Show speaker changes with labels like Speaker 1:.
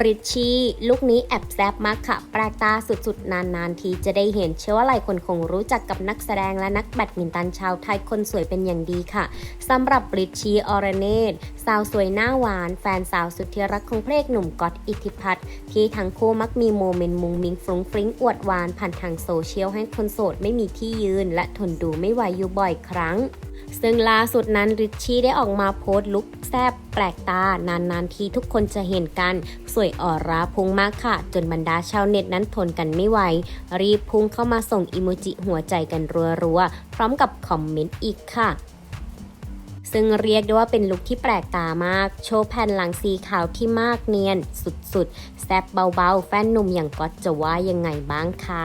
Speaker 1: ริชชี่ลุคนี้แอบแซบมากค่ะ แปลกตาสุดๆ นานๆ ทีจะได้เห็นเชื่อว่าหลายคนคงรู้จักกับนักแสดงและนักแบดมินตันชาวไทยคนสวยเป็นอย่างดีค่ะสำหรับริชชี่ออรเนตสาวสวยหน้าหวาน แฟนสาวสุดที่รักของเพระเอกหนุ่มก๊อตอิทธิพัฒน์ที่ทั้งคู่มักมีโมเมนต์มุงมิงฟรุ้งฟริ้งอวดหวานผ่านทางโซเชียลให้คนโสดไม่มีที่ยืน และทนดูไม่ไหวอยู่บ่อยครั้ง ซึ่งล่าสุดนั้นริชชี่ได้ออกมาโพสต์ลุคแซบแปลกตานานๆทีทุกคนจะเห็นกัน สวยออร่าพุ่งมากค่ะ จนบรรดาชาวเน็ตนั้นทนกันไม่ไหว รีบพุ่งเข้ามาส่งอิโมจิหัวใจกันรัวๆ พร้อมกับคอมเมนต์อีกค่ะซึ่งเรียกได้ว่าเป็นลุคที่แปลกตามาก โชว์แผ่นหลังสีขาวที่มากเนียน สุดๆ แซบเบาๆ แฟนหนุ่มอย่างก๊อตจะว่ายังไงบ้างคะ